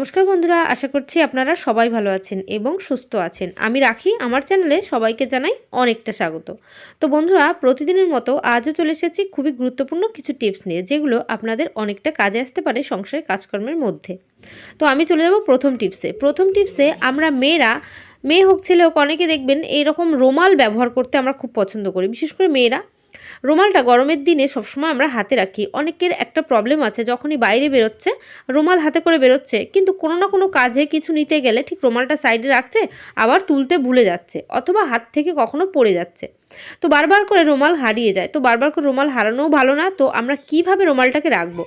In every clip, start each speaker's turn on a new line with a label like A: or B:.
A: নমস্কার বন্ধুরা, আশা করছি আপনারা সবাই ভালো আছেন এবং সুস্থ আছেন। আমি রাখি, আমার চ্যানেলে সবাইকে জানাই অনেকটা স্বাগত। তো বন্ধুরা, প্রতিদিনের মতো আজও চলে এসেছি খুবই গুরুত্বপূর্ণ কিছু টিপস নিয়ে, যেগুলো আপনাদের অনেকটা কাজে আসতে পারে সংসারের কাজকর্মের মধ্যে। তো আমি চলে যাব প্রথম টিপসে। প্রথম টিপসে আমরা মেয়েরা, মেয়ে হোক, ছেলে হোক, অনেকে দেখবেন এইরকম রোমাল ব্যবহার করতে আমরা খুব পছন্দ করি। বিশেষ করে মেয়েরা রুমালটা গরমের দিনে সবসময় আমরা হাতে রাখি। অনেকের একটা প্রবলেম আছে, যখনই বাইরে বেরোচ্ছে, রুমাল হাতে করে বেরোচ্ছে, কিন্তু কোনো না কোনো কাজে কিছু নিতে গেলে ঠিক রুমালটা সাইডে রাখছে, আবার তুলতে ভুলে যাচ্ছে, অথবা হাত থেকে কখনো পড়ে যাচ্ছে। তো বারবার করে রুমাল হারিয়ে যায়। তো বারবার করে রুমাল হারানোও ভালো না। তো আমরা কীভাবে রুমালটাকে রাখব?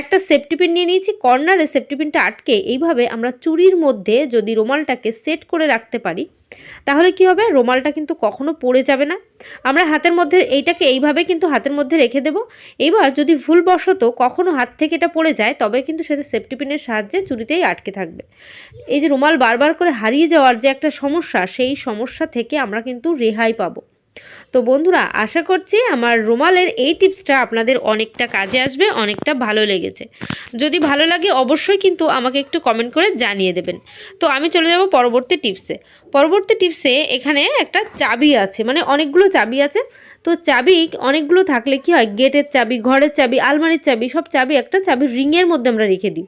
A: একটা সেফটি পিন নিয়ে নিয়েছি কর্নারে সেফটি পিনটা আটকে, এইভাবে আমরা চুরির মধ্যে যদি রুমালটাকে সেট করে রাখতে পারি তাহলে কি হবে? রোমালটা কিন্তু কখনো পড়ে যাবে না। আমরা হাতের মধ্যে এইটাকে এইভাবে কিন্তু হাতের মধ্যে রেখে দেব। এবার যদি ভুলবশত কখনো হাত থেকে এটা পড়ে যায়, তবে কিন্তু সেটা সেফটি পিনের সাহায্যে চুরিতেই আটকে থাকবে। এই যে রুমাল বারবার করে হারিয়ে যাওয়ার যে একটা সমস্যা, সেই সমস্যা থেকে আমরা কিন্তু রেহাই পাবো। তো বন্ধুরা, আশা করছি আমার রুমালের এই টিপসটা আপনাদের অনেকটা কাজে আসবে, অনেকটা ভালো লেগেছে। যদি ভালো লাগে অবশ্যই কিন্তু আমাকে একটু কমেন্ট করে জানিয়ে দেবেন। তো আমি চলে যাব পরবর্তী টিপসে। পরবর্তী টিপসে এখানে একটা চাবি আছে মানে অনেকগুলো চাবি আছে। তো চাবি, অনেকগুলো থাকলে কি হয়, গেটের চাবি, ঘরের চাবি, আলমারির চাবি, সব চাবি একটা চাবি রিংয়ের মধ্যে আমরা রেখে দিই।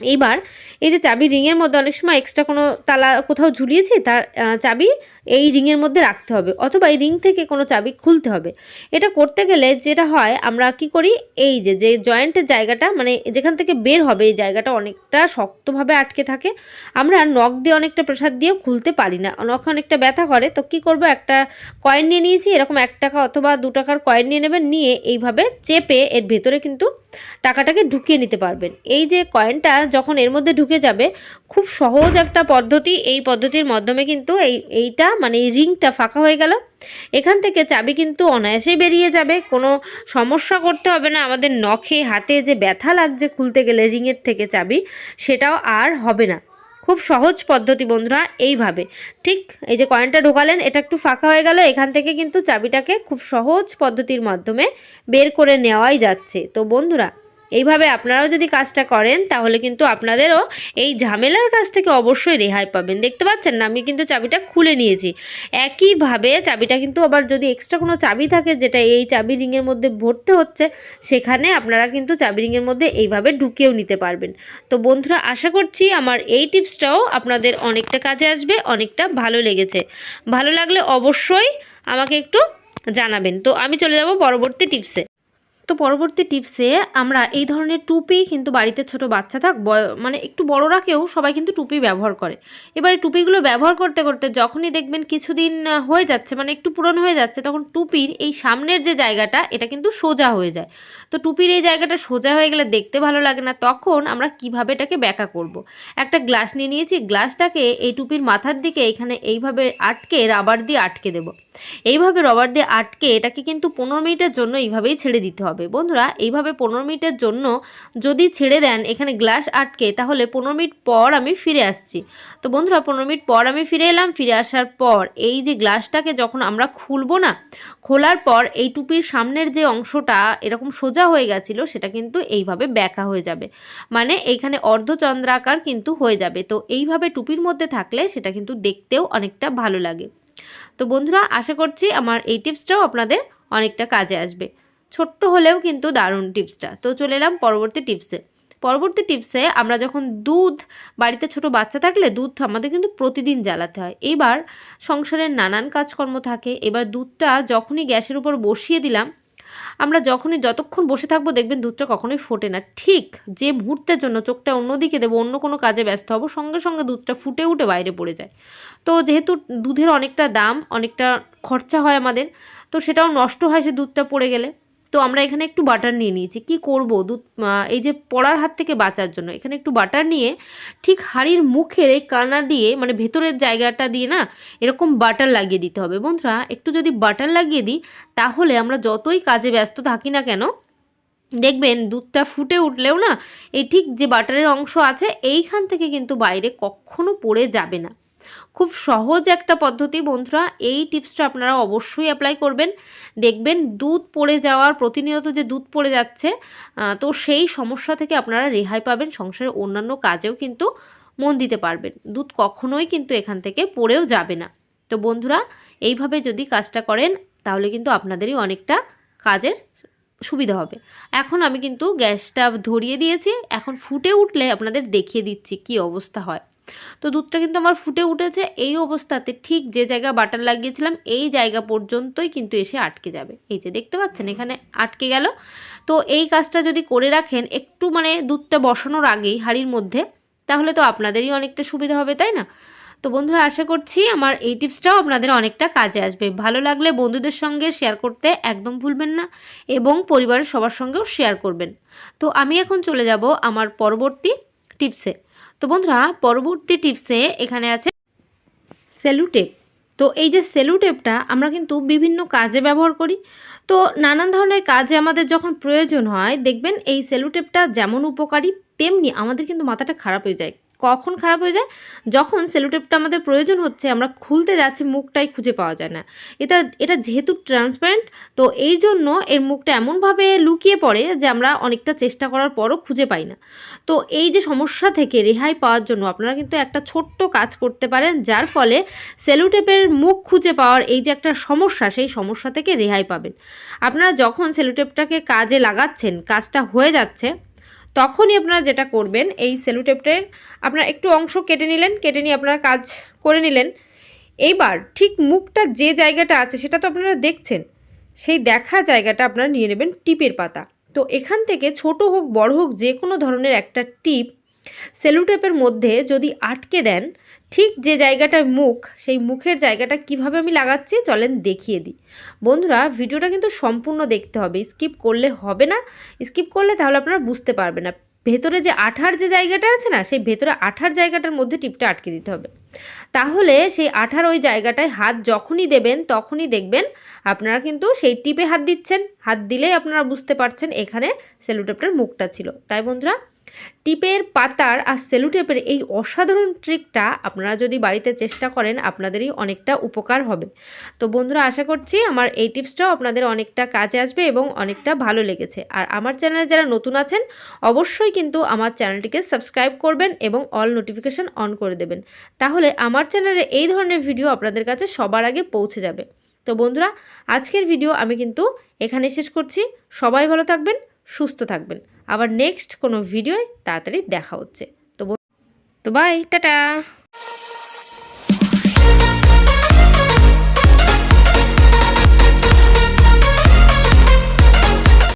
A: এইবার এই যে চাবি রিংয়ের মধ্যে অনেক সময় এক্সট্রা কোনো তালা কোথাও ঝুলিয়েছি, তার চাবি এই রিংয়ের মধ্যে রাখতে হবে অথবা এই রিং থেকে কোনো চাবি খুলতে হবে। এটা করতে গেলে যেটা হয়, আমরা কি করি, এই যে যে জয়েন্টের জায়গাটা মানে যেখান থেকে বের হবে, এই জায়গাটা অনেকটা শক্তভাবে আটকে থাকে। আমরা নখ দিয়ে অনেকটা প্রেশার দিয়েও খুলতে পারি না। নখ অনেকটা ব্যথা করে, তো কি করব, একটা কয়েন নিয়ে নিয়েছি, এরকম এক টাকা অথবা দু টাকার কয়েন নিয়ে নেবেন, নিয়ে এইভাবে চেপে এর ভেতরে কিন্তু টাকাটাকে ঢুকিয়ে নিতে পারবেন। এই যে কয়েনটা যখন এর মধ্যে ঢুকে যাবে, খুব সহজ একটা পদ্ধতি। এই পদ্ধতির মাধ্যমে কিন্তু এই, এইটা মানে এই রিংটা ফাঁকা হয়ে গেল। এখান থেকে চাবি কিন্তু অনায়াসেই বেরিয়ে যাবে। কোনো সমস্যা করতে হবে না। আমাদের নখে, হাতে যে ব্যথা লাগছে খুলতে গেলে রিংয়ের থেকে চাবি, সেটাও আর হবে না। খুব সহজ পদ্ধতি বন্ধুরা, এইভাবে। ঠিক এই যে কয়েনটা ঢোকালেন, এটা একটু ফাঁকা হয়ে গেল, এখান থেকে কিন্তু চাবিটাকে খুব সহজ পদ্ধতির মাধ্যমে বের করে নেওয়াই যাচ্ছে। তো বন্ধুরা এইভাবে আপনারাও যদি কাজটা করেন, তাহলে কিন্তু আপনাদেরও এই ঝামেলার কাছ থেকে অবশ্যই রেহাই পাবেন। দেখতে পাচ্ছেন না, আমি কিন্তু চাবিটা খুলে নিয়েছি। একইভাবে চাবিটা কিন্তু আবার যদি এক্সট্রা কোনো চাবি থাকে, যেটা এই চাবি রিংয়ের মধ্যে ভরতে হচ্ছে, সেখানে আপনারা কিন্তু চাবি রিংয়ের মধ্যে এইভাবে ঢুকিয়েও নিতে পারবেন। তো বন্ধুরা, আশা করছি আমার এই টিপসটাও আপনাদের অনেকটা কাজে আসবে, অনেকটা ভালো লেগেছে। ভালো লাগলে অবশ্যই আমাকে একটু জানাবেন। তো আমি চলে যাব পরবর্তী টিপসে। তো পরবর্তী টিপসে আমরা এই ধরনের টুপি কিন্তু বাড়িতে ছোট বাচ্চা থাক মানে একটু বড়রা কেউ সবাই কিন্তু টুপি ব্যবহার করে। এবারে টুপিগুলো ব্যবহার করতে করতে যখনই দেখবেন কিছুদিন হয়ে যাচ্ছে মানে একটু পুরনো হয়ে যাচ্ছে, তখন টুপির এই সামনের যে জায়গাটা, এটা কিন্তু সোজা হয়ে যায়। তো টুপির এই জায়গাটা সোজা হয়ে গেলে দেখতে ভালো লাগে না, তখন আমরা কীভাবে এটাকে ব্যাকা করব। একটা গ্লাস নিয়ে নিয়েছি, গ্লাসটাকে এই টুপির মাথার দিকে এখানে এইভাবে আটকে রাবার দিয়ে আটকে দেব। এইভাবে রবার দিয়ে আটকে এটাকে কিন্তু পনেরো মিনিটের জন্য এইভাবেই ছেড়ে দিতে হবে। বন্ধুরা, এইভাবে পনেরো মিনিটের জন্য যদি ছেড়ে দেন, এখানে গ্লাস আটকে, তাহলে পনেরো মিনিট পর আমি ফিরে আসছি। তো বন্ধুরা, পনেরো মিনিট পর আমি ফিরে এলাম, ফিরে আসার পর এই যে গ্লাসটাকে যখন আমরা খুলবো না, খোলার পর এই টুপির সামনের যে অংশটা এরকম সোজা হয়ে গেছিল, সেটা কিন্তু এইভাবে ব্যাকা হয়ে যাবে। মানে এইখানে অর্ধচন্দ্রাকার কিন্তু হয়ে যাবে। তো এইভাবে টুপির মধ্যে থাকলে সেটা কিন্তু দেখতেও অনেকটা ভালো লাগে। তো বন্ধুরা, আশা করছি আমার এই টিপসটাও আপনাদের অনেকটা কাজে আসবে। ছোট্ট হলেও কিন্তু দারুণ টিপসটা। তো চলে এলাম পরবর্তী টিপসে। পরবর্তী টিপসে আমরা যখন দুধ, বাড়িতে ছোট বাচ্চা থাকলে দুধ আমাদের কিন্তু প্রতিদিন জ্বালাতে হয়। এবার সংসারের নানান কাজকর্ম থাকে, এবার দুধটা যখনই গ্যাসের উপর বসিয়ে দিলাম, আমরা যখনই যতক্ষণ বসে থাকব দেখবেন দুধটা কখনোই ফোটে না। ঠিক যে মুহূর্তের জন্য চোখটা অন্যদিকে দেবো, অন্য কোনো কাজে ব্যস্ত হব, সঙ্গে সঙ্গে দুধটা ফুটে উঠে বাইরে পড়ে যায়। তো যেহেতু দুধের অনেকটা দাম, অনেকটা খরচা হয় আমাদের, তো সেটাও নষ্ট হয় সে দুধটা পড়ে গেলে। তো আমরা এখানে একটু বাটার নিয়ে নিয়েছি। কি করব? দুধ এই যে পড়ার হাত থেকে বাঁচার জন্য। এখানে একটু বাটার নিয়ে ঠিক হাড়ির মুখের এই কানা দিয়ে মানে ভেতরের জায়গাটা দিয়ে না, এরকম বাটার লাগিয়ে দিতে হবে। বন্ধুরা, একটু যদি বাটার লাগিয়ে দিই, তাহলে আমরা যতই কাজে ব্যস্ত থাকি না কেন, দেখবেন দুধটা ফুটে উঠলেও না, এই ঠিক যে বাটারের অংশ আছে, এইখান থেকে কিন্তু বাইরে কখনো পড়ে যাবে না। খুব সহজ একটা পদ্ধতি বন্ধুরা। এই টিপসটা আপনারা অবশ্যই অ্যাপ্লাই করবেন। দেখবেন দুধ পড়ে যাওয়ার, প্রতিনিয়ত যে দুধ পড়ে যাচ্ছে তো সেই সমস্যা থেকে আপনারা রেহাই পাবেন, সংসারের অন্যান্য কাজেও কিন্তু মন দিতে পারবেন। দুধ কখনোই কিন্তু এখান থেকে পড়েও যাবে না। তো বন্ধুরা, এইভাবে যদি কাজটা করেন, তাহলে কিন্তু আপনাদেরই অনেকটা কাজের সুবিধা হবে। এখন আমি কিন্তু গ্যাসটা ধরিয়ে দিয়েছি। এখন ফুটে উঠলে আপনাদের দেখিয়ে দিচ্ছি কি অবস্থা হয়। তো দুধটা কিন্তু আমার ফুটে উঠেছে এই অবস্থাতে ঠিক যে জায়গা বাটার লাগিয়েছিলাম এই জায়গা পর্যন্তই কিন্তু এসে আটকে যাবে। এই যে দেখতে পাচ্ছেন এখানে আটকে গেল। তো এই কাজটা যদি করে রাখেন একটু মানে দুধটা বসানোর আগেই হাঁড়ির মধ্যে তাহলে তো আপনাদেরই অনেকটা সুবিধা হবে তাই না? তো বন্ধুরা আশা করছি আমার এই টিপসটাও আপনাদের অনেকটা কাজে আসবে। ভালো লাগলে বন্ধুদের সঙ্গে শেয়ার করতে একদম ভুলবেন না এবং পরিবারের সবার সঙ্গেও শেয়ার করবেন। তো আমি এখন চলে যাব আমার পরবর্তী টিপসে। তো বন্ধুরা, পরবর্তী টিপসে এখানে আছে সেলুটেপ। তো এই যে সেলুটেপটা আমরা কিন্তু বিভিন্ন কাজে ব্যবহার করি। তো নানান ধরনের কাজে আমাদের যখন প্রয়োজন হয়, দেখবেন এই সেলুটেপটা যেমন উপকারী, তেমনি আমাদের কিন্তু মাথাটা খারাপ হয়ে যায়। কখন খারাপ হয়ে যায়? যখন সেলুটেপটা আমাদের প্রয়োজন হচ্ছে, আমরা খুলতে যাচ্ছি, মুখটাই খুঁজে পাওয়া যায় না। এটা এটা যেহেতু ট্রান্সপারেন্ট তো এই জন্য এর মুখটা এমনভাবে লুকিয়ে পড়ে যে আমরা অনেকটা চেষ্টা করার পরও খুঁজে পাই না। তো এই যে সমস্যা থেকে রেহাই পাওয়ার জন্য আপনারা কিন্তু একটা ছোট্ট কাজ করতে পারেন, যার ফলে সেলুটেপের মুখ খুঁজে পাওয়ার এই যে একটা সমস্যা, সেই সমস্যা থেকে রেহাই পাবেন। আপনারা যখন সেলুটেপটাকে কাজে লাগাচ্ছেন, কাজটা হয়ে যাচ্ছে তখনই আপনারা যেটা করবেন, এই সেলুটেপটের আপনার একটু অংশ কেটে নিলেন, কেটে নিয়ে আপনারা কাজ করে নিলেন। এইবার ঠিক মুখটা যে জায়গাটা আছে সেটা তো আপনারা দেখছেন, সেই দেখা জায়গাটা আপনারা নিয়ে নেবেন টিপের পাতা। তো এখান থেকে ছোট হোক, বড় হোক, যে কোনো ধরনের একটা টিপ সেলুটেপের মধ্যে যদি আটকে দেন ঠিক যে জায়গাটায় মুখ, সেই মুখের জায়গাটা কীভাবে আমি লাগাচ্ছি চলেন দেখিয়ে দিই। বন্ধুরা, ভিডিওটা কিন্তু সম্পূর্ণ দেখতে হবে। স্কিপ করলে হবে না। স্কিপ করলে তাহলে আপনারা বুঝতে পারবেন না। ভেতরে যে আঠার যে জায়গাটা আছে না, সেই ভেতরে আঠার জায়গাটার মধ্যে টিপটা আটকে দিতে হবে। তাহলে সেই আঠার ওই জায়গাটায় হাত যখনই দেবেন, তখনই দেখবেন আপনারা কিন্তু সেই টিপে হাত দিচ্ছেন। হাত দিলেই আপনারা বুঝতে পারছেন এখানে সেলুটেপটার মুখটা ছিল। তাই বন্ধুরা টিপের পাতার আর সেলুটেপের এই অসাধারণ ট্রিকটা আপনারা যদি বাড়িতে চেষ্টা করেন, আপনাদেরই অনেকটা উপকার হবে। তো বন্ধুরা, আশা করছি আমার এই টিপসটাও আপনাদের অনেকটা কাজে আসবে এবং অনেকটা ভালো লেগেছে। আর আমার চ্যানেলে যারা নতুন আছেন, অবশ্যই কিন্তু আমার চ্যানেলটিকে সাবস্ক্রাইব করবেন এবং অল নোটিফিকেশান অন করে দেবেন। তাহলে আমার চ্যানেলে এই ধরনের ভিডিও আপনাদের কাছে সবার আগে পৌঁছে যাবে। তো বন্ধুরা, আজকের ভিডিও আমি কিন্তু এখানে শেষ করছি। সবাই ভালো থাকবেন, সুস্থ থাকবেন। আবার নেক্সট কোনো ভিডিওয় তাড়াতাড়ি দেখা হচ্ছে। তো তো বাই টাটা!